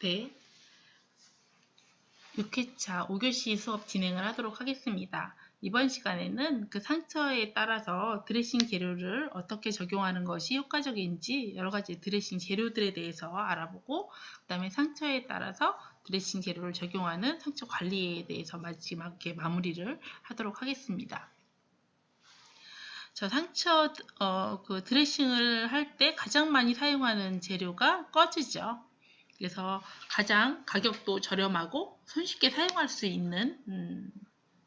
네. 6회차 5교시 수업 진행을 하도록 하겠습니다. 이번 시간에는 그 상처에 따라서 드레싱 재료를 어떻게 적용하는 것이 효과적인지 여러 가지 드레싱 재료들에 대해서 알아보고 그 다음에 상처에 따라서 드레싱 재료를 적용하는 상처 관리에 대해서 마지막에 마무리를 하도록 하겠습니다. 저 상처 어, 그 드레싱을 할 때 가장 많이 사용하는 재료가 꺼지죠. 그래서 가장 가격도 저렴하고 손쉽게 사용할 수 있는 음,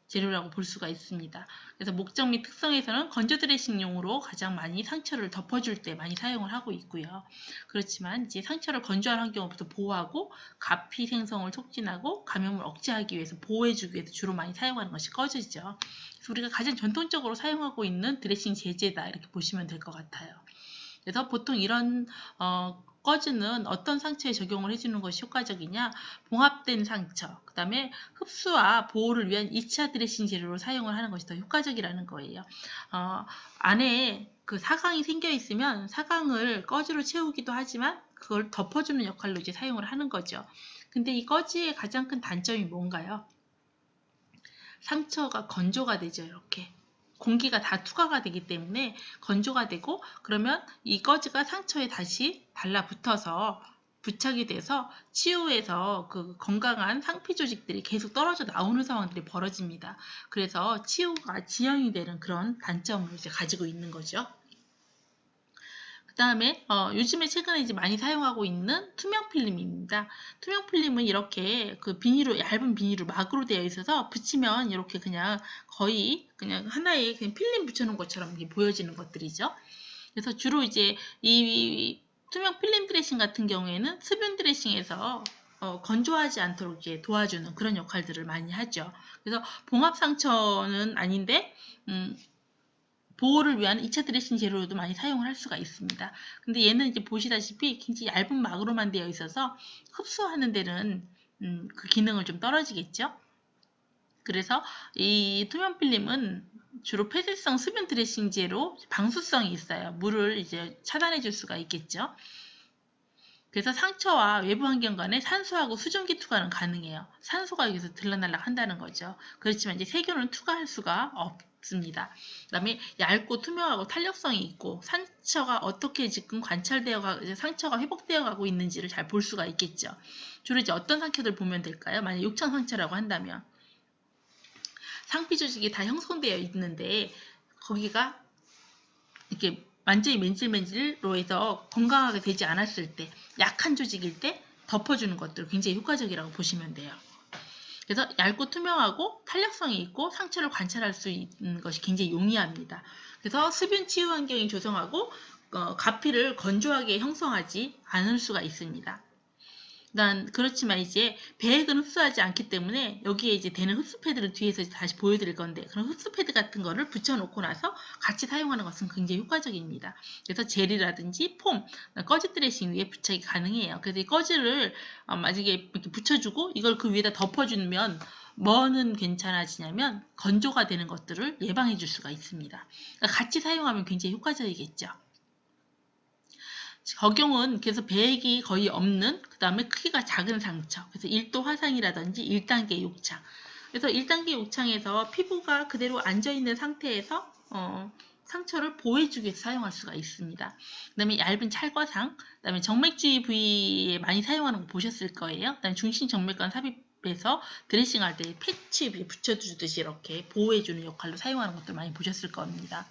재료라고 볼 수가 있습니다. 그래서 목적 및 특성에서는 건조 드레싱용으로 가장 많이 상처를 덮어줄 때 많이 사용을 하고 있고요. 그렇지만 이제 상처를 건조한 환경으로부터 보호하고 가피 생성을 촉진하고 감염을 억제하기 위해서 보호해주기 위해서 주로 많이 사용하는 것이 꺼지죠. 그래서 우리가 가장 전통적으로 사용하고 있는 드레싱 제제다 이렇게 보시면 될 것 같아요. 그래서 보통 이런 어, 꺼즈는 어떤 상처에 적용을 해주는 것이 효과적이냐? 봉합된 상처 그 다음에 흡수와 보호를 위한 2차 드레싱 재료로 사용을 하는 것이 더 효과적이라는 거예요. 어, 안에 그 사강이 생겨 있으면 사강을 꺼즈로 채우기도 하지만 그걸 덮어주는 역할로 이제 사용을 하는 거죠. 근데 이 꺼지의 가장 큰 단점이 뭔가요? 상처가 건조가 되죠 이렇게 공기가 다 투과가 되기 때문에 건조가 되고 그러면 이 꺼즈가 상처에 다시 달라붙어서 부착이 돼서 치유에서 그 건강한 상피 조직들이 계속 떨어져 나오는 상황들이 벌어집니다. 그래서 치유가 지연이 되는 그런 단점을 이제 가지고 있는 거죠. 그 다음에 어, 요즘에 최근에 이제 많이 사용하고 있는 투명 필름입니다. 투명 필름은 이렇게 그 비닐로 얇은 비닐로 막으로 되어 있어서 붙이면 이렇게 그냥 거의 그냥 하나의 그냥 필름 붙여놓은 것처럼 보여지는 것들이죠. 그래서 주로 이제 이 투명 필름 드레싱 같은 경우에는 수분 드레싱에서 어, 건조하지 않도록 이제 도와주는 그런 역할들을 많이 하죠. 그래서 봉합 상처는 아닌데 음, 보호를 위한 2차 드레싱 재료로도 많이 사용을 할 수가 있습니다. 근데 얘는 이제 보시다시피 굉장히 얇은 막으로만 되어 있어서 흡수하는 데는 음, 그 기능을 좀 떨어지겠죠. 그래서 이 투명 필름은 주로 폐쇄성 수분 드레싱제로 방수성이 있어요. 물을 이제 차단해 줄 수가 있겠죠. 그래서 상처와 외부 환경 간에 산소하고 수증기 투과는 가능해요. 산소가 여기서 들러날락 한다는 거죠. 그렇지만 이제 세균은 투과할 수가 없, 습니다. 그 다음에 얇고 투명하고 탄력성이 있고 상처가 어떻게 지금 관찰되어 가 상처가 회복되어 가고 있는지를 잘 볼 수가 있겠죠. 주로 이제 어떤 상처들 보면 될까요? 만약 욕창 상처라고 한다면 상피 조직이 다 형성되어 있는데 거기가 이렇게 완전히 맨질맨질로 해서 건강하게 되지 않았을 때 약한 조직일 때 덮어주는 것들 굉장히 효과적이라고 보시면 돼요. 그래서 얇고 투명하고 탄력성이 있고 상처를 관찰할 수 있는 것이 굉장히 용이합니다. 그래서 수분 치유 환경이 조성하고 어, 가피를 건조하게 형성하지 않을 수가 있습니다. 난 그렇지만 이제 배액은 흡수하지 않기 때문에 여기에 이제 되는 흡수 패드를 뒤에서 다시 보여드릴 건데 그런 흡수 패드 같은 거를 붙여놓고 나서 같이 사용하는 것은 굉장히 효과적입니다. 그래서 젤이라든지 폼, 꺼지 드레싱 위에 부착이 가능해요. 그래서 이 꺼지를 어, 만약에 이렇게 붙여주고 이걸 그 위에다 덮어주면 뭐는 괜찮아지냐면 건조가 되는 것들을 예방해 줄 수가 있습니다. 그러니까 같이 사용하면 굉장히 효과적이겠죠. 적용은 그래서 배액이 거의 없는 그 다음에 크기가 작은 상처 그래서 1도 화상이라든지 1단계 욕창 그래서 1단계 욕창에서 피부가 그대로 앉아있는 상태에서 어, 상처를 보호해주기 위해서 사용할 수가 있습니다. 그 다음에 얇은 찰과상, 그 다음에 정맥주의 부위에 많이 사용하는 거 보셨을 거예요. 그 다음에 중심 정맥관 삽입해서 드레싱 할 때 패치 붙여주듯이 이렇게 보호해주는 역할로 사용하는 것들 많이 보셨을 겁니다.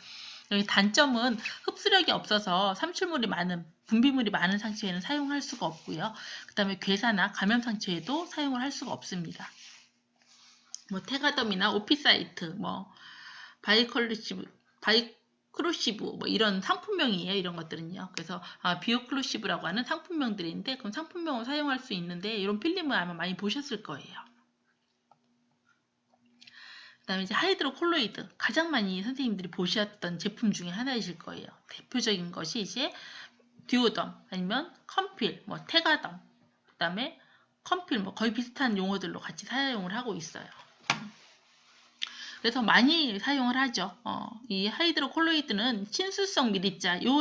여기 단점은 흡수력이 없어서 삼출물이 많은 분비물이 많은 상처에는 사용할 수가 없고요. 그 다음에 괴사나 감염 상처에도 사용을 할 수가 없습니다. 뭐 테가덤이나 오피사이트, 뭐 바이컬루시브, 바이크로시브 뭐 이런 상품명이에요. 이런 것들은요. 그래서 아, 비오클루시브라고 하는 상품명들인데 그럼 상품명을 사용할 수 있는데 이런 필름을 아마 많이 보셨을 거예요. 그 다음에 이제 하이드로콜로이드 가장 많이 선생님들이 보셨던 제품 중에 하나이실 거예요. 대표적인 것이 이제 듀오덤 아니면 컴필, 뭐 테가덤 그 다음에 컴필 뭐 거의 비슷한 용어들로 같이 사용을 하고 있어요. 그래서 많이 사용을 하죠. 어, 이 하이드로콜로이드는 친수성 미립자 요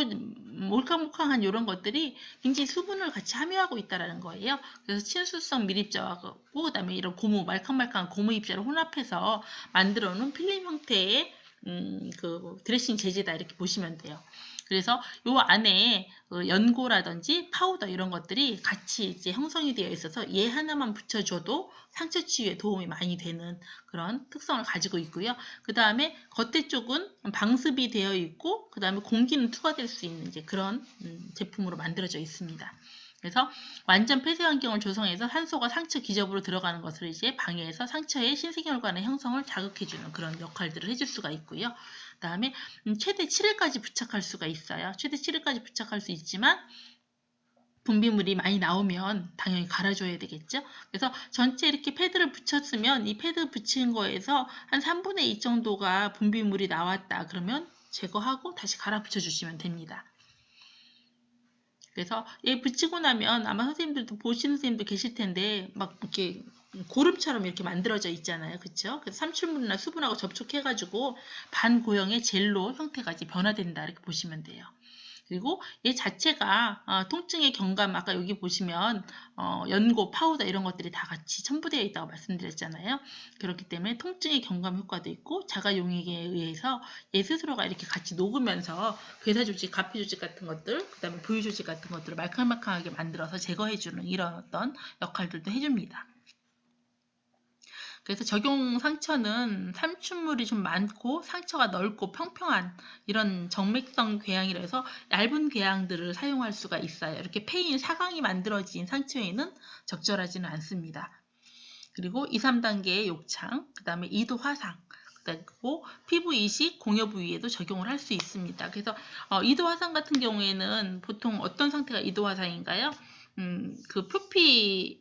몰캉몰캉한 이런 것들이 굉장히 수분을 같이 함유하고 있다라는 거예요. 그래서 친수성 밀입자하고 그다음에 이런 고무 말캉말캉한 고무 입자를 혼합해서 만들어 놓은 필름 형태의 음, 그 드레싱 재질이다 이렇게 보시면 돼요. 그래서 요 안에 어, 연고라든지 파우더 이런 것들이 같이 이제 형성이 되어 있어서 얘 하나만 붙여줘도 상처 치유에 도움이 많이 되는 그런 특성을 가지고 있고요. 그 다음에 겉에 쪽은 방습이 되어 있고 그 다음에 공기는 투과될 수 있는 이제 그런 음, 제품으로 만들어져 있습니다. 그래서 완전 폐쇄 환경을 조성해서 산소가 상처 기접으로 들어가는 것을 이제 방해해서 상처의 신세계혈관의 형성을 자극해주는 그런 역할들을 해줄 수가 있고요. 그 다음에 음, 최대 7일까지 부착할 수가 있어요. 최대 7일까지 부착할 수 있지만 분비물이 많이 나오면 당연히 갈아줘야 되겠죠. 그래서 전체 이렇게 패드를 붙였으면 이 패드 붙인 거에서 한 3분의 2 정도가 분비물이 나왔다. 그러면 제거하고 다시 갈아 붙여주시면 됩니다. 그래서 얘 붙이고 나면 아마 선생님들도 보시는 선생님도 계실 텐데 막 이렇게 고름처럼 이렇게 만들어져 있잖아요. 그쵸? 그래서 삼출물이나 수분하고 접촉해가지고 반고형의 젤로 형태가 이제 변화된다. 이렇게 보시면 돼요. 그리고 얘 자체가 어, 통증의 경감 아까 여기 보시면 어, 연고, 파우더 이런 것들이 다 같이 첨부되어 있다고 말씀드렸잖아요. 그렇기 때문에 통증의 경감 효과도 있고 자가 용액에 의해서 얘 스스로가 이렇게 같이 녹으면서 괴사 조직, 가피 조직 같은 것들, 그 다음에 부유 조직 같은 것들을 말캉말캉하게 만들어서 제거해주는 이런 어떤 역할들도 해줍니다. 그래서 적용 상처는 삼춘물이 좀 많고 상처가 넓고 평평한 이런 정맥성 궤양이라 해서 얇은 궤양들을 사용할 수가 있어요. 이렇게 페인 사강이 만들어진 상처에는 적절하지는 않습니다. 그리고 2, 3단계의 욕창, 그 다음에 2도 화상, 그리고 피부 이식, 공여 부위에도 적용을 할 수 있습니다. 그래서 어, 2도 화상 같은 경우에는 보통 어떤 상태가 2도 화상인가요? 음, 그 표피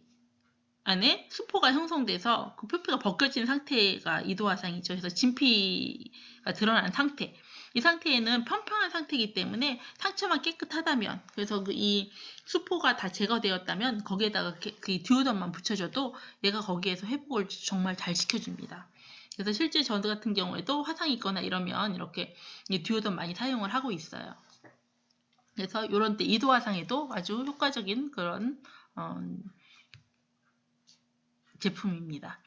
안에 수포가 형성돼서 그 표피가 벗겨진 상태가 이도화상이죠. 그래서 진피가 드러난 상태. 이 상태에는 평평한 상태이기 때문에 상처만 깨끗하다면 그래서 그 이 수포가 다 제거되었다면 거기에다가 그 듀오덤만 붙여줘도 얘가 거기에서 회복을 정말 잘 시켜줍니다. 그래서 실제 저 같은 경우에도 화상이 있거나 이러면 이렇게 듀오덤 많이 사용을 하고 있어요. 그래서 이런 때 이도 화상에도 아주 효과적인 그런 어, 제품입니다.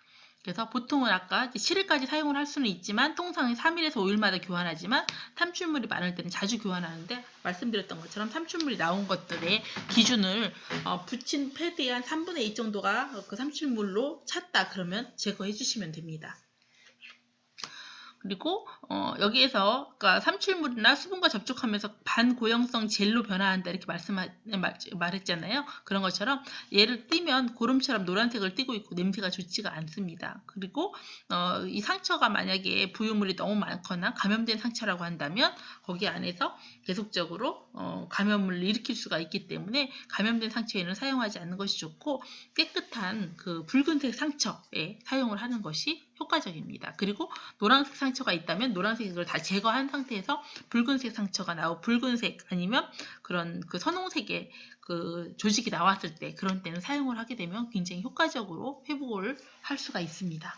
그래서 보통은 아까 7일까지 사용을 할 수는 있지만 통상 3일에서 5일마다 교환하지만 탐출물이 많을 때는 자주 교환하는데 말씀드렸던 것처럼 탐출물이 나온 것들의 기준을 어, 붙인 패드의 한 3분의 2 정도가 그 삼출물로 찼다 그러면 제거해 주시면 됩니다. 그리고 어, 여기에서 그러니까 삼출물이나 수분과 접촉하면서 반고형성 젤로 변화한다 이렇게 말씀 말했잖아요. 그런 것처럼 얘를 띄면 고름처럼 노란색을 띄고 있고 냄새가 좋지가 않습니다. 그리고 어, 이 상처가 만약에 부유물이 너무 많거나 감염된 상처라고 한다면 거기 안에서 계속적으로 어, 감염을 일으킬 수가 있기 때문에 감염된 상처에는 사용하지 않는 것이 좋고 깨끗한 그 붉은색 상처에 사용을 하는 것이 효과적입니다. 그리고 노란색 상처가 있다면 노란색을 다 제거한 상태에서 붉은색 상처가 나오고 붉은색 아니면 그런 그 선홍색의 그 조직이 나왔을 때 그런 때는 사용을 하게 되면 굉장히 효과적으로 회복을 할 수가 있습니다.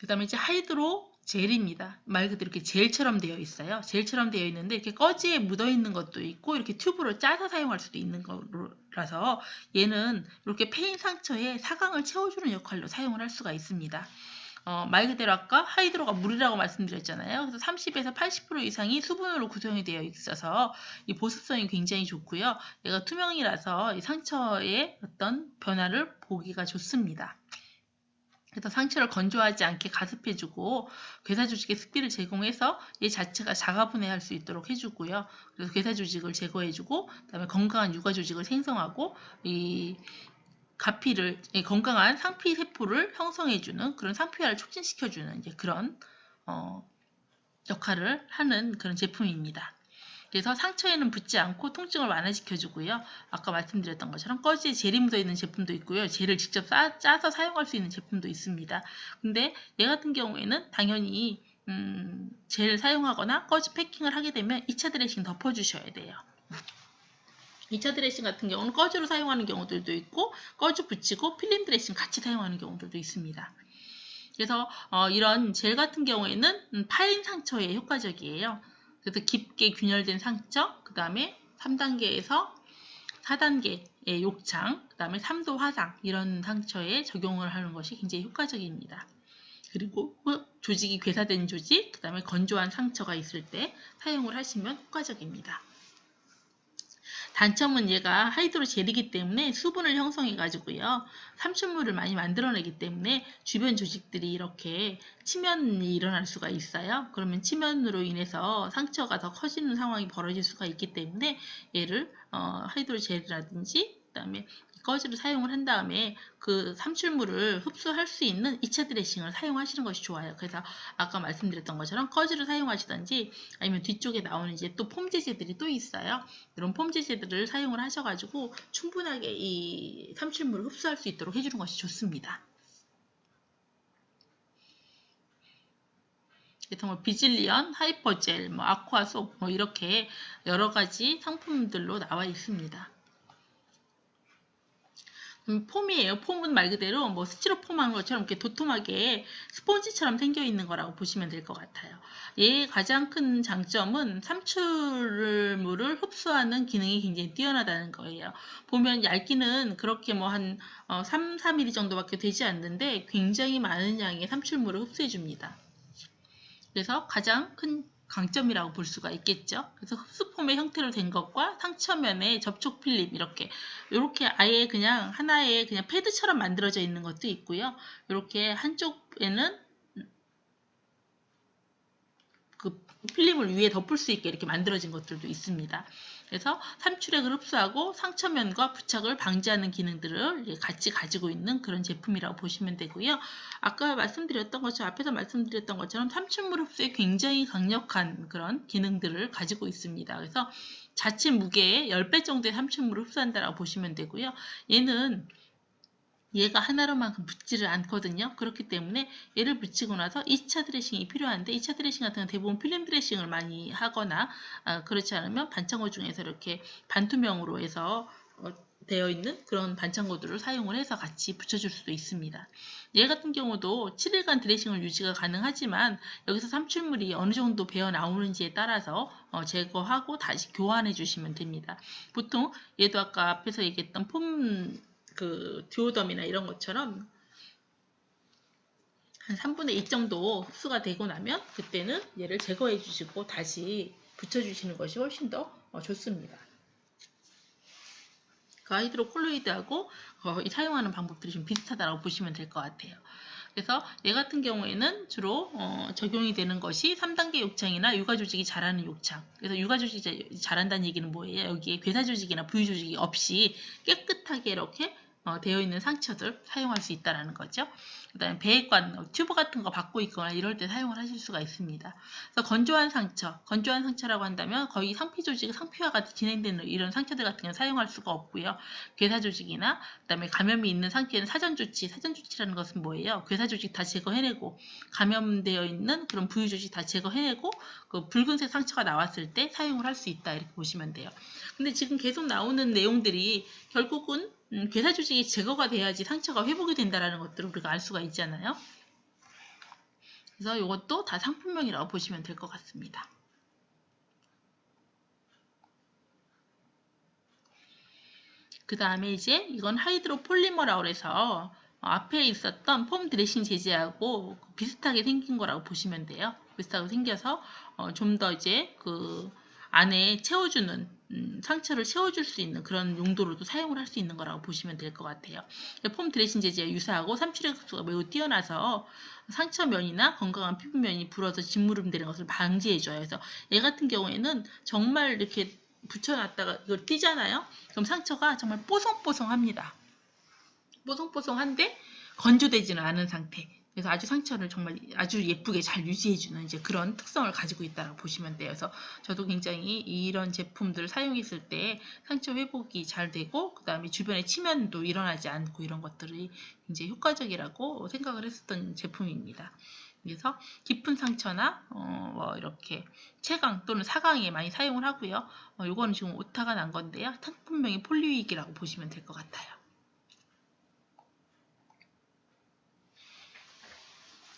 그 다음에 이제 하이드로 젤입니다. 말 그대로 이렇게 젤처럼 되어 있어요. 젤처럼 되어 있는데 이렇게 꺼지에 묻어 있는 것도 있고 이렇게 튜브로 짜서 사용할 수도 있는 거라서 얘는 이렇게 페인 상처에 사강을 채워주는 역할로 사용을 할 수가 있습니다. 어, 말 그대로 아까 하이드로가 물이라고 말씀드렸잖아요. 그래서 30에서 80% 이상이 수분으로 구성이 되어 있어서 이 보습성이 굉장히 좋고요. 얘가 투명이라서 이 상처의 어떤 변화를 보기가 좋습니다. 그래서 상처를 건조하지 않게 가습해주고 괴사 조직의 습기를 제공해서 얘 자체가 자가분해할 수 있도록 해주고요. 그래서 괴사 조직을 제거해주고 그다음에 건강한 육아 조직을 생성하고 이 가피를 건강한 상피 세포를 형성해주는 그런 상피화를 촉진시켜주는 이제 그런 어, 역할을 하는 그런 제품입니다. 그래서 상처에는 붙지 않고 통증을 완화시켜주고요. 아까 말씀드렸던 것처럼 꺼지에 젤이 묻어있는 제품도 있고요. 젤을 직접 싸, 짜서 사용할 수 있는 제품도 있습니다. 근데 얘 같은 경우에는 당연히 음, 젤 사용하거나 꺼지 패킹을 하게 되면 2차 드레싱 덮어주셔야 돼요. 2차 드레싱 같은 경우는 꺼즈로 사용하는 경우들도 있고 꺼즈 붙이고 필름 드레싱 같이 사용하는 경우들도 있습니다. 그래서 어, 이런 젤 같은 경우에는 음, 파인 상처에 효과적이에요. 그래서 깊게 균열된 상처, 그 다음에 3단계에서 4단계의 욕창, 그 다음에 3도 화상 이런 상처에 적용을 하는 것이 굉장히 효과적입니다. 그리고 그 조직이 괴사된 조직, 그 다음에 건조한 상처가 있을 때 사용을 하시면 효과적입니다. 단점은 얘가 하이드로젤이기 때문에 수분을 형성해 가지고요. 삼춘물을 많이 만들어내기 때문에 주변 조직들이 이렇게 치면이 일어날 수가 있어요. 그러면 치면으로 인해서 상처가 더 커지는 상황이 벌어질 수가 있기 때문에 얘를 어, 하이드로젤이라든지 그 다음에 거즈를 사용을 한 다음에 그 삼출물을 흡수할 수 있는 2차 드레싱을 사용하시는 것이 좋아요. 그래서 아까 말씀드렸던 것처럼 거즈를 사용하시든지 아니면 뒤쪽에 나오는 이제 또 폼 제제들이 또 있어요. 이런 폼 제제들을 사용을 하셔가지고 충분하게 이 삼출물을 흡수할 수 있도록 해주는 것이 좋습니다. 그래서 뭐 비질리언, 하이퍼젤, 뭐 아쿠아속 뭐 이렇게 여러 가지 상품들로 나와 있습니다. 음, 폼이에요. 폼은 말 그대로 뭐 스티로폼 한 것처럼 이렇게 도톰하게 스폰지처럼 생겨 있는 거라고 보시면 될 것 같아요. 얘의 가장 큰 장점은 삼출물을 흡수하는 기능이 굉장히 뛰어나다는 거예요. 보면 얇기는 그렇게 뭐한 3, 4mm 정도밖에 되지 않는데 굉장히 많은 양의 삼출물을 흡수해 줍니다. 그래서 가장 큰 강점이라고 볼 수가 있겠죠. 그래서 흡수폼의 형태로 된 것과 상처면의 접촉 필름 이렇게 이렇게 아예 그냥 하나의 그냥 패드처럼 만들어져 있는 것도 있고요. 이렇게 한쪽에는 그 필름을 위에 덮을 수 있게 이렇게 만들어진 것들도 있습니다. 그래서 삼출액을 흡수하고 상처면과 부착을 방지하는 기능들을 같이 가지고 있는 그런 제품이라고 보시면 되고요. 아까 말씀드렸던 것처럼 앞에서 말씀드렸던 것처럼 삼출물 흡수에 굉장히 강력한 그런 기능들을 가지고 있습니다. 그래서 자체 무게의 10배 정도의 삼출물을 흡수한다고 보시면 되고요. 얘는 얘가 하나로만큼 붙지를 않거든요. 그렇기 때문에 얘를 붙이고 나서 2차 드레싱이 필요한데 2차 드레싱 같은 경우는 대부분 필름 드레싱을 많이 하거나 아, 그렇지 않으면 반창고 중에서 이렇게 반투명으로 해서 어, 되어 있는 그런 반창고들을 사용을 해서 같이 붙여줄 수도 있습니다. 얘 같은 경우도 7일간 드레싱을 유지가 가능하지만 여기서 삼출물이 어느 정도 배어 나오는지에 따라서 어, 제거하고 다시 교환해 주시면 됩니다. 보통 얘도 아까 앞에서 얘기했던 폼 그 듀오덤이나 이런 것처럼 한 3분의 2 정도 흡수가 되고 나면 그때는 얘를 제거해 주시고 다시 붙여주시는 것이 훨씬 더 어, 좋습니다. 그 하이드로 콜로이드하고 거의 사용하는 방법들이 좀 비슷하다고 보시면 될 것 같아요. 그래서 얘 같은 경우에는 주로 어, 적용이 되는 것이 3단계 욕창이나 육아 조직이 자라는 욕창. 그래서 육아 조직이 자란다는 얘기는 뭐예요? 여기에 괴사 조직이나 부유 조직이 없이 깨끗하게 이렇게 어, 되어 있는 상처들 사용할 수 있다는 거죠. 그 다음에 배액관, 튜브 같은 거 받고 있거나 이럴 때 사용을 하실 수가 있습니다. 그래서 건조한 상처, 건조한 상처라고 한다면 거의 상피 조직, 상피화가 진행되는 이런 상처들 같은 경우는 사용할 수가 없고요. 괴사 조직이나 그 다음에 감염이 있는 상태는 사전 조치, 사전 조치라는 것은 뭐예요? 괴사 조직 다 제거해내고 감염되어 있는 그런 부유 조직 다 제거해내고 그 붉은색 상처가 나왔을 때 사용을 할 수 있다 이렇게 보시면 돼요. 근데 지금 계속 나오는 내용들이 결국은 음, 괴사 조직이 제거가 돼야지 상처가 회복이 된다는 것들을 우리가 알 수가 있잖아요. 그래서 이것도 다 상품명이라고 보시면 될 것 같습니다. 그 다음에 이제 이건 하이드로 폴리머라고 해서 앞에 있었던 폼 드레싱 재질하고 비슷하게 생긴 거라고 보시면 돼요. 비슷하게 생겨서 어, 좀더 이제 그 안에 채워주는 음, 상처를 채워줄 수 있는 그런 용도로도 사용을 할 수 있는 거라고 보시면 될 것 같아요. 폼 드레싱 재질에 유사하고 삼출액 흡수가 매우 뛰어나서 상처면이나 건강한 피부면이 불어서 짓무름 되는 것을 방지해줘요. 그래서 얘 같은 경우에는 정말 이렇게 붙여놨다가 이걸 띄잖아요. 그럼 상처가 정말 뽀송뽀송합니다. 뽀송뽀송한데 건조되지는 않은 상태. 그래서 아주 상처를 정말 아주 예쁘게 잘 유지해주는 이제 그런 특성을 가지고 있다고 보시면 돼요. 그래서 저도 굉장히 이런 제품들을 사용했을 때 상처 회복이 잘 되고 그 다음에 주변에 치면도 일어나지 않고 이런 것들이 굉장히 효과적이라고 생각을 했었던 제품입니다. 그래서 깊은 상처나 어, 뭐 이렇게 채강 또는 사강에 많이 사용을 하고요. 어, 요거는 지금 오타가 난 건데요. 상품명이 폴리윅이라고 보시면 될 것 같아요.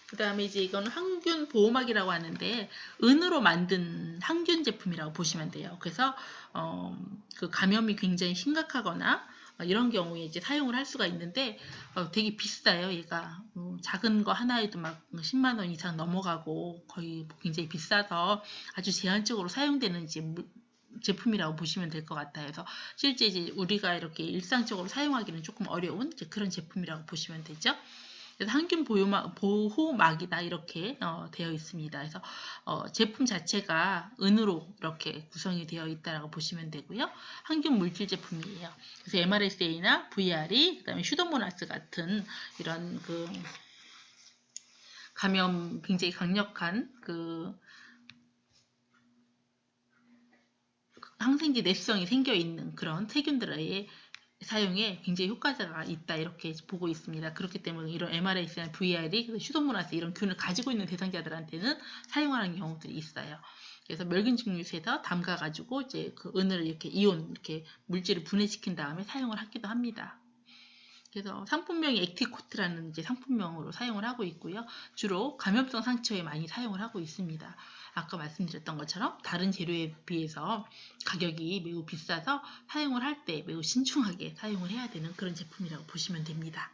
그 다음에 이제 이거는 항균 보호막이라고 하는데 은으로 만든 항균 제품이라고 보시면 돼요. 그래서 어, 그 감염이 굉장히 심각하거나 어, 이런 경우에 이제 사용을 할 수가 있는데 어, 되게 비싸요. 얘가 어, 작은 거 하나에도 막 10만 원 이상 넘어가고 거의 굉장히 비싸서 아주 제한적으로 사용되는 물- 제품이라고 보시면 될 것 같아요. 그래서 실제 이제 우리가 이렇게 일상적으로 사용하기는 조금 어려운 그런 제품이라고 보시면 되죠. 그래서 항균 보호막, 보호막이다 이렇게 어, 되어 있습니다. 그래서 어, 제품 자체가 은으로 이렇게 구성이 되어 있다라고 보시면 되고요. 항균 물질 제품이에요. 그래서 MRSA나 VRE, 그다음에 슈도모나스 같은 이런 그 감염 굉장히 강력한 그 항생제 내성이 생겨 있는 그런 세균들의 사용에 굉장히 효과가 있다 이렇게 보고 있습니다. 그렇기 때문에 이런 MRS나 VR이 슈도모나스 이런 균을 가지고 있는 대상자들한테는 사용하는 경우들이 있어요. 그래서 멸균 증류소에서 담가 가지고 이제 그 은을 이렇게 이온 이렇게 물질을 분해시킨 다음에 사용을 하기도 합니다. 그래서 상품명이 액티코트라는 이제 상품명으로 사용을 하고 있고요. 주로 감염성 상처에 많이 사용을 하고 있습니다. 아까 말씀드렸던 것처럼 다른 재료에 비해서 가격이 매우 비싸서 사용을 할 때 매우 신중하게 사용을 해야 되는 그런 제품이라고 보시면 됩니다.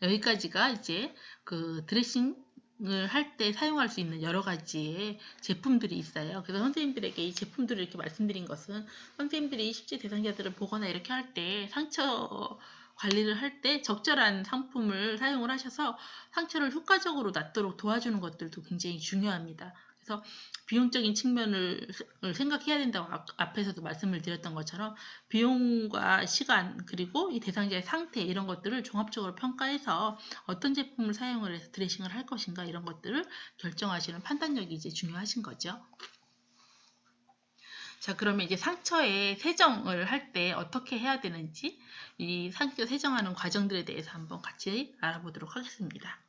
여기까지가 이제 그 드레싱 을 할 때 사용할 수 있는 여러 가지의 제품들이 있어요. 그래서 선생님들에게 이 제품들을 이렇게 말씀드린 것은 선생님들이 실제 대상자들을 보거나 이렇게 할 때 상처 관리를 할 때 적절한 상품을 사용을 하셔서 상처를 효과적으로 낫도록 도와주는 것들도 굉장히 중요합니다. 그래서 비용적인 측면을 생각해야 된다고 아- 앞에서도 말씀을 드렸던 것처럼 비용과 시간 그리고 이 대상자의 상태 이런 것들을 종합적으로 평가해서 어떤 제품을 사용을 해서 드레싱을 할 것인가 이런 것들을 결정하시는 판단력이 이제 중요하신 거죠. 자, 그러면 이제 상처에 세정을 할 때 어떻게 해야 되는지 이 상처 세정하는 과정들에 대해서 한번 같이 알아보도록 하겠습니다.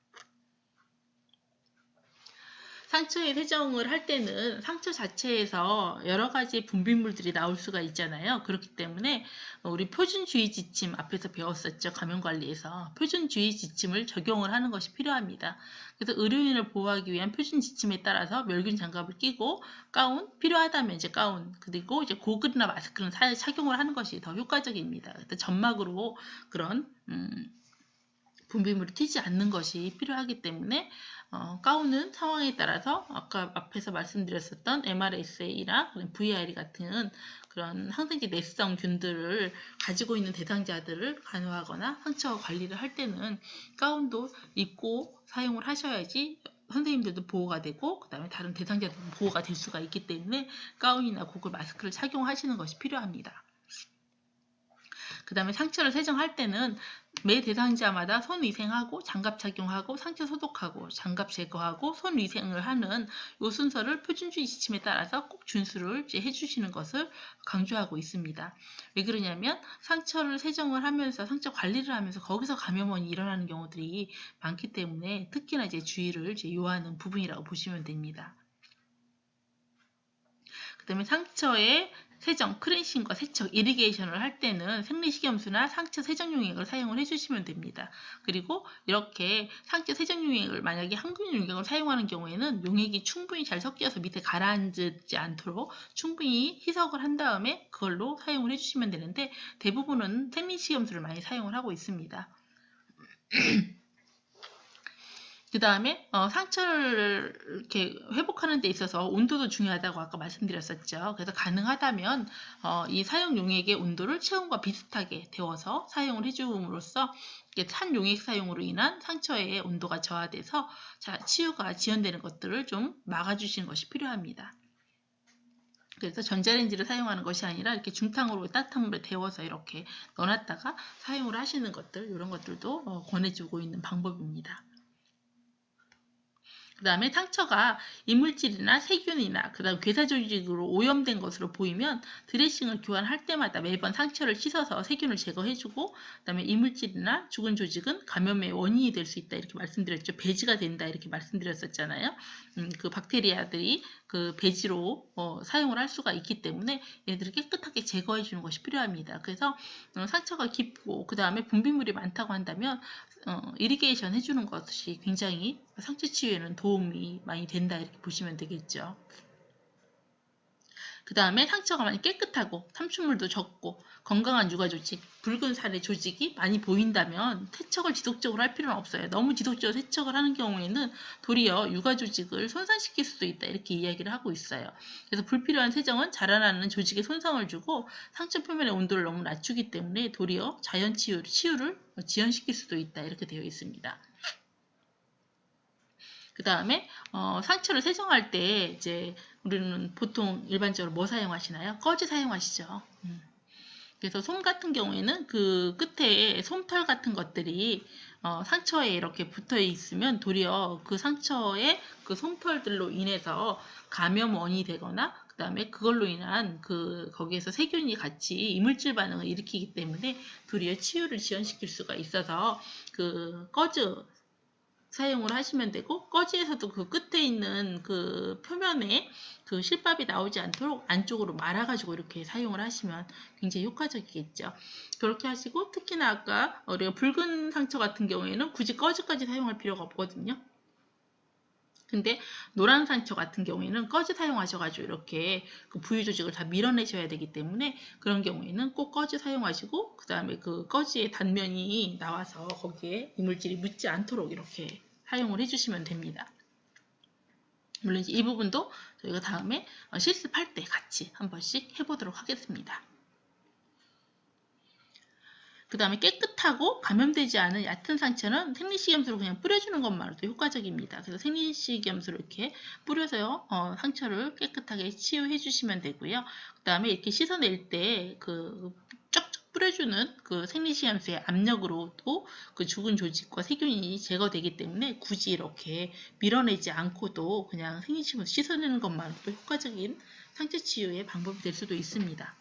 상처에 세정을 할 때는 상처 자체에서 여러 가지 분비물들이 나올 수가 있잖아요. 그렇기 때문에 우리 표준주의 지침 앞에서 배웠었죠. 감염관리에서 표준주의 지침을 적용을 하는 것이 필요합니다. 그래서 의료인을 보호하기 위한 표준 지침에 따라서 멸균 장갑을 끼고 가운 필요하다면 이제 가운 그리고 이제 고글이나 마스크는 사- 착용을 하는 것이 더 효과적입니다. 그래서 점막으로 그런 음, 분비물이 튀지 않는 것이 필요하기 때문에 어, 가운은 상황에 따라서 아까 앞에서 말씀드렸었던 MRSA나 VRE 같은 그런 항생제 내성 균들을 가지고 있는 대상자들을 간호하거나 상처 관리를 할 때는 가운도 입고 사용을 하셔야지 선생님들도 보호가 되고 그 다음에 다른 대상자들도 보호가 될 수가 있기 때문에 가운이나 고글 마스크를 착용하시는 것이 필요합니다. 그 다음에 상처를 세정할 때는 매 대상자마다 손 위생하고 장갑 착용하고 상처 소독하고 장갑 제거하고 손 위생을 하는 이 순서를 표준주의 지침에 따라서 꼭 준수를 해주시는 것을 강조하고 있습니다. 왜 그러냐면 상처를 세정을 하면서 상처 관리를 하면서 거기서 감염원이 일어나는 경우들이 많기 때문에 특히나 이제 주의를 이제 요하는 부분이라고 보시면 됩니다. 그 다음에 상처에 세정, 크렌싱과 세척, 이리게이션을 할 때는 생리식염수나 상처 세정 용액을 사용을 해주시면 됩니다. 그리고 이렇게 상처 세정 용액을 만약에 항균 용액을 사용하는 경우에는 용액이 충분히 잘 섞여서 밑에 가라앉지 않도록 충분히 희석을 한 다음에 그걸로 사용을 해주시면 되는데 대부분은 생리식염수를 많이 사용을 하고 있습니다. 그 다음에 어, 상처를 이렇게 회복하는 데 있어서 온도도 중요하다고 아까 말씀드렸었죠. 그래서 가능하다면 어, 이 사용 용액의 온도를 체온과 비슷하게 데워서 사용을 해줌으로써 찬 용액 사용으로 인한 상처의 온도가 저하돼서 자, 치유가 지연되는 것들을 좀 막아주시는 것이 필요합니다. 그래서 전자레인지를 사용하는 것이 아니라 이렇게 중탕으로 따뜻한 물에 데워서 이렇게 넣어놨다가 사용을 하시는 것들 이런 것들도 어, 권해주고 있는 방법입니다. 그 다음에 상처가 이물질이나 세균이나 그 다음 괴사 조직으로 오염된 것으로 보이면 드레싱을 교환할 때마다 매번 상처를 씻어서 세균을 제거해주고 그 다음에 이물질이나 죽은 조직은 감염의 원인이 될 수 있다 이렇게 말씀드렸죠. 배지가 된다 이렇게 말씀드렸었잖아요. 음, 그 박테리아들이 그 배지로 어, 사용을 할 수가 있기 때문에 얘들을 깨끗하게 제거해 주는 것이 필요합니다. 그래서 어, 상처가 깊고 그 다음에 분비물이 많다고 한다면 어, 이리게이션 해주는 것이 굉장히 상처 치유에는 도움이 많이 된다 이렇게 보시면 되겠죠. 그 다음에 상처가 많이 깨끗하고 삼출물도 적고 건강한 육아 조직, 붉은 살의 조직이 많이 보인다면 세척을 지속적으로 할 필요는 없어요. 너무 지속적으로 세척을 하는 경우에는 도리어 육아 조직을 손상시킬 수도 있다 이렇게 이야기를 하고 있어요. 그래서 불필요한 세정은 자라나는 조직에 손상을 주고 상처 표면의 온도를 너무 낮추기 때문에 도리어 자연 치유, 치유를 지연시킬 수도 있다 이렇게 되어 있습니다. 그 다음에 어, 상처를 세정할 때 이제 우리는 보통 일반적으로 뭐 사용하시나요? 꺼지 사용하시죠. 음. 그래서 솜 같은 경우에는 그 끝에 솜털 같은 것들이 어, 상처에 이렇게 붙어 있으면 도리어 그 상처에 그 솜털들로 인해서 감염원이 되거나 그 다음에 그걸로 인한 그 거기에서 세균이 같이 이물질 반응을 일으키기 때문에 도리어 치유를 지연시킬 수가 있어서 그 꺼즈 사용을 하시면 되고 꺼지에서도 그 끝에 있는 그 표면에 그 실밥이 나오지 않도록 안쪽으로 말아가지고 이렇게 사용을 하시면 굉장히 효과적이겠죠. 그렇게 하시고 특히나 아까 우리가 붉은 상처 같은 경우에는 굳이 꺼지까지 사용할 필요가 없거든요. 근데 노란 상처 같은 경우에는 꺼지 사용하셔가지고 이렇게 그 부위 조직을 다 밀어내셔야 되기 때문에 그런 경우에는 꼭 꺼지 사용하시고 그 다음에 그 꺼지의 단면이 나와서 거기에 이물질이 묻지 않도록 이렇게 사용을 해주시면 됩니다. 물론 이 부분도 저희가 다음에 어, 실습할 때 같이 한 번씩 해보도록 하겠습니다. 그 다음에 깨끗하고 감염되지 않은 얕은 상처는 생리식염수로 그냥 뿌려주는 것만으로도 효과적입니다. 그래서 생리식염수를 이렇게 뿌려서 어, 상처를 깨끗하게 치유해 주시면 되고요. 그 다음에 이렇게 씻어낼 때그 쫙쫙 뿌려주는 그 생리식염수의 압력으로도 그 죽은 조직과 세균이 제거되기 때문에 굳이 이렇게 밀어내지 않고도 그냥 생리식염수 씻어내는 것만으로도 효과적인 상처 치유의 방법이 될 수도 있습니다.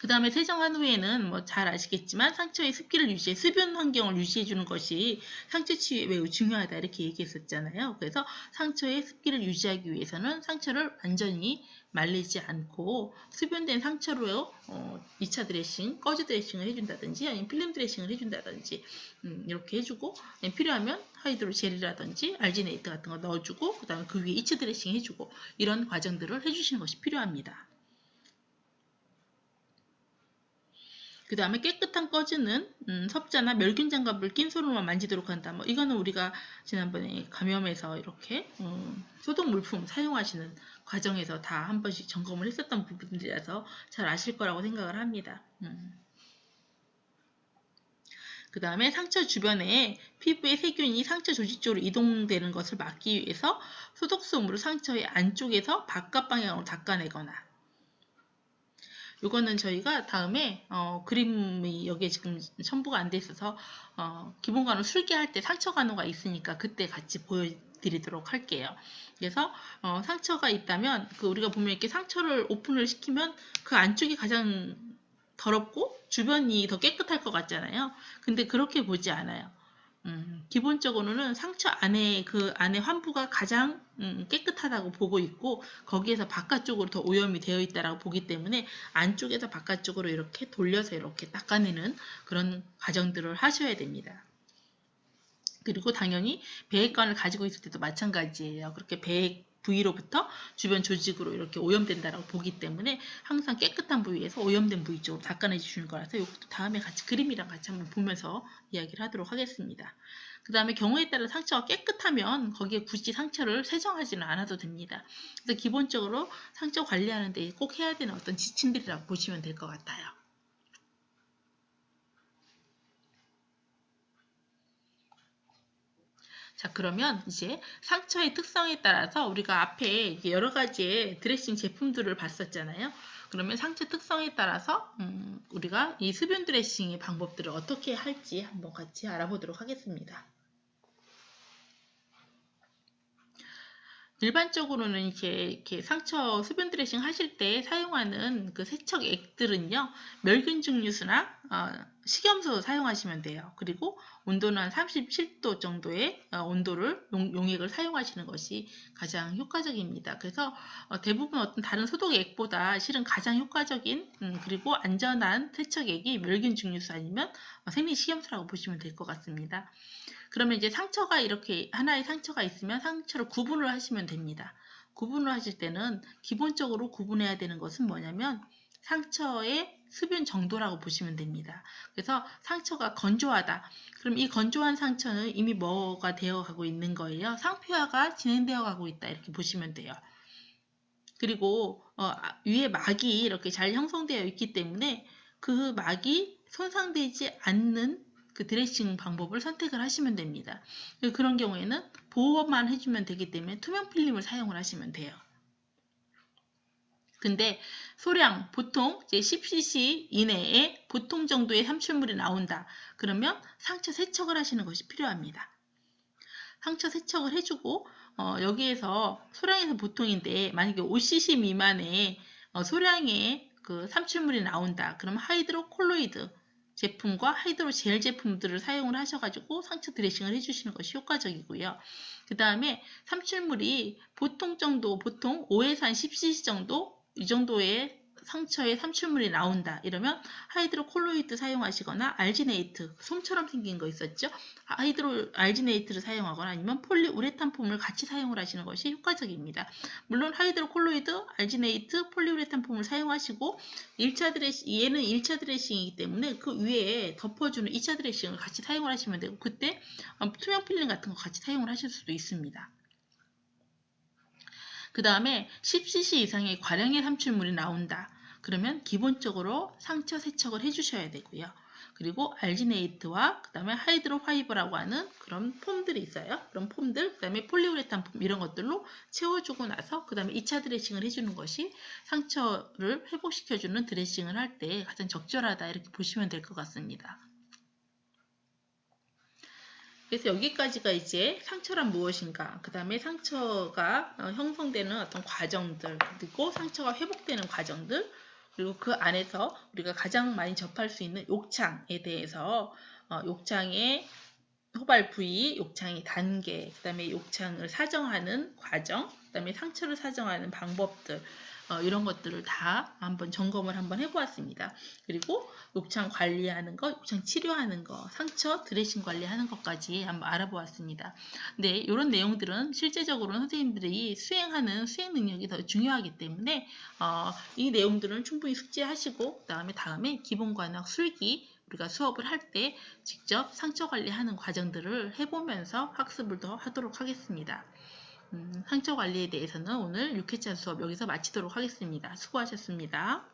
그 다음에 세정한 후에는 뭐 잘 아시겠지만 상처의 습기를 유지해 습연 환경을 유지해 주는 것이 상처 치유에 매우 중요하다 이렇게 얘기했었잖아요. 그래서 상처의 습기를 유지하기 위해서는 상처를 완전히 말리지 않고 습연된 상처로 어, 2차 드레싱, 꺼지 드레싱을 해준다든지 아니면 필름 드레싱을 해준다든지 음, 이렇게 해주고 필요하면 하이드로 젤이라든지 알지네이트 같은 거 넣어주고 그 다음에 그 위에 2차 드레싱 해주고 이런 과정들을 해주시는 것이 필요합니다. 그 다음에 깨끗한 꺼지는 음, 섭자나 멸균 장갑을 낀 손으로만 만지도록 한다. 뭐 이거는 우리가 지난번에 감염에서 이렇게 음, 소독 물품 사용하시는 과정에서 다 한 번씩 점검을 했었던 부분들이라서 잘 아실 거라고 생각을 합니다. 음. 그 다음에 상처 주변에 피부의 세균이 상처 조직 쪽으로 이동되는 것을 막기 위해서 소독솜으로 상처의 안쪽에서 바깥 방향으로 닦아내거나 이거는 저희가 다음에 어, 그림이 여기에 지금 첨부가 안 돼 있어서 어, 기본관우 술기할 때 상처 간호가 있으니까 그때 같이 보여드리도록 할게요. 그래서 어, 상처가 있다면 그 우리가 보면 이렇게 상처를 오픈을 시키면 그 안쪽이 가장 더럽고 주변이 더 깨끗할 것 같잖아요. 근데 그렇게 보지 않아요. 음, 기본적으로는 상처 안에 그 안에 환부가 가장 음, 깨끗하다고 보고 있고 거기에서 바깥쪽으로 더 오염이 되어 있다라고 보기 때문에 안쪽에서 바깥쪽으로 이렇게 돌려서 이렇게 닦아내는 그런 과정들을 하셔야 됩니다. 그리고 당연히 배액관을 가지고 있을 때도 마찬가지예요. 그렇게 배액 부위로부터 주변 조직으로 이렇게 오염된다라고 보기 때문에 항상 깨끗한 부위에서 오염된 부위 쪽으로 닦아내 주시는 거라서 이것도 다음에 같이 그림이랑 같이 한번 보면서 이야기를 하도록 하겠습니다. 그 다음에 경우에 따라 상처가 깨끗하면 거기에 굳이 상처를 세정하지는 않아도 됩니다. 그래서 기본적으로 상처 관리하는 데 꼭 해야 되는 어떤 지침들이라고 보시면 될 것 같아요. 자 그러면 이제 상처의 특성에 따라서 우리가 앞에 여러 가지의 드레싱 제품들을 봤었잖아요. 그러면 상처 특성에 따라서 음, 우리가 이 수분 드레싱의 방법들을 어떻게 할지 한번 같이 알아보도록 하겠습니다. 일반적으로는 이렇게, 이렇게 상처 수분 드레싱 하실 때 사용하는 그 세척액들은요, 멸균 증류수나 어, 식염수 사용하시면 돼요. 그리고 온도는 한 37도 정도의 어, 온도를 용, 액을 사용하시는 것이 가장 효과적입니다. 그래서 어, 대부분 어떤 다른 소독액보다 실은 가장 효과적인 음, 그리고 안전한 세척액이 멸균 증류수 아니면 어, 생리 식염수라고 보시면 될 것 같습니다. 그러면 이제 상처가 이렇게 하나의 상처가 있으면 상처를 구분을 하시면 됩니다. 구분을 하실 때는 기본적으로 구분해야 되는 것은 뭐냐면 상처의 습윤 정도라고 보시면 됩니다. 그래서 상처가 건조하다. 그럼 이 건조한 상처는 이미 뭐가 되어 가고 있는 거예요. 상표화가 진행되어 가고 있다. 이렇게 보시면 돼요. 그리고 어, 위에 막이 이렇게 잘 형성되어 있기 때문에 그 막이 손상되지 않는 그 드레싱 방법을 선택을 하시면 됩니다. 그런 경우에는 보호만 해주면 되기 때문에 투명 필름을 사용을 하시면 돼요. 근데 소량 보통 이제 10cc 이내에 보통 정도의 삼출물이 나온다. 그러면 상처 세척을 하시는 것이 필요합니다. 상처 세척을 해주고 어, 여기에서 소량에서 보통인데 만약에 5cc 미만의 어, 소량의 그 삼출물이 나온다. 그럼 하이드로콜로이드 제품과 하이드로 젤 제품들을 사용을 하셔가지고 상처 드레싱을 해주시는 것이 효과적이고요. 그 다음에 삼출물이 보통 정도, 보통 5에서 한 10cc 정도 이 정도의 상처에 삼출물이 나온다. 이러면 하이드로콜로이드 사용하시거나 알지네이트 솜처럼 생긴 거 있었죠? 하이드로 알지네이트를 사용하거나 아니면 폴리우레탄 폼을 같이 사용을 하시는 것이 효과적입니다. 물론 하이드로콜로이드 알지네이트 폴리우레탄 폼을 사용하시고 1차 드레싱 얘는 1차 드레싱이기 때문에 그 위에 덮어주는 2차 드레싱을 같이 사용을 하시면 되고 그때 투명 필름 같은 거 같이 사용을 하실 수도 있습니다 그 다음에 10cc 이상의 과량의 삼출물이 나온다. 그러면 기본적으로 상처 세척을 해주셔야 되고요. 그리고 알지네이트와 그 다음에 하이드로 파이버라고 하는 그런 폼들이 있어요. 그런 폼들, 그 다음에 폴리우레탄 폼 이런 것들로 채워주고 나서 그 다음에 2차 드레싱을 해주는 것이 상처를 회복시켜주는 드레싱을 할 때 가장 적절하다 이렇게 보시면 될 것 같습니다. 그래서 여기까지가 이제 상처란 무엇인가, 그 다음에 상처가 어, 형성되는 어떤 과정들, 그리고 상처가 회복되는 과정들, 그리고 그 안에서 우리가 가장 많이 접할 수 있는 욕창에 대해서 어, 욕창의 호발 부위, 욕창의 단계, 그 다음에 욕창을 사정하는 과정, 그 다음에 상처를 사정하는 방법들, 어, 이런 것들을 다 한번 점검을 한번 해보았습니다. 그리고 욕창 관리하는 것, 욕창 치료하는 것, 상처 드레싱 관리하는 것까지 한번 알아보았습니다. 네, 이런 내용들은 실제적으로 선생님들이 수행하는 수행 능력이 더 중요하기 때문에 어, 이 내용들은 충분히 숙지하시고 그 다음에 다음에 기본관학 술기 우리가 수업을 할 때 직접 상처 관리하는 과정들을 해보면서 학습을 더 하도록 하겠습니다. 음, 상처 관리에 대해서는 오늘 6회차 수업 여기서 마치도록 하겠습니다. 수고하셨습니다.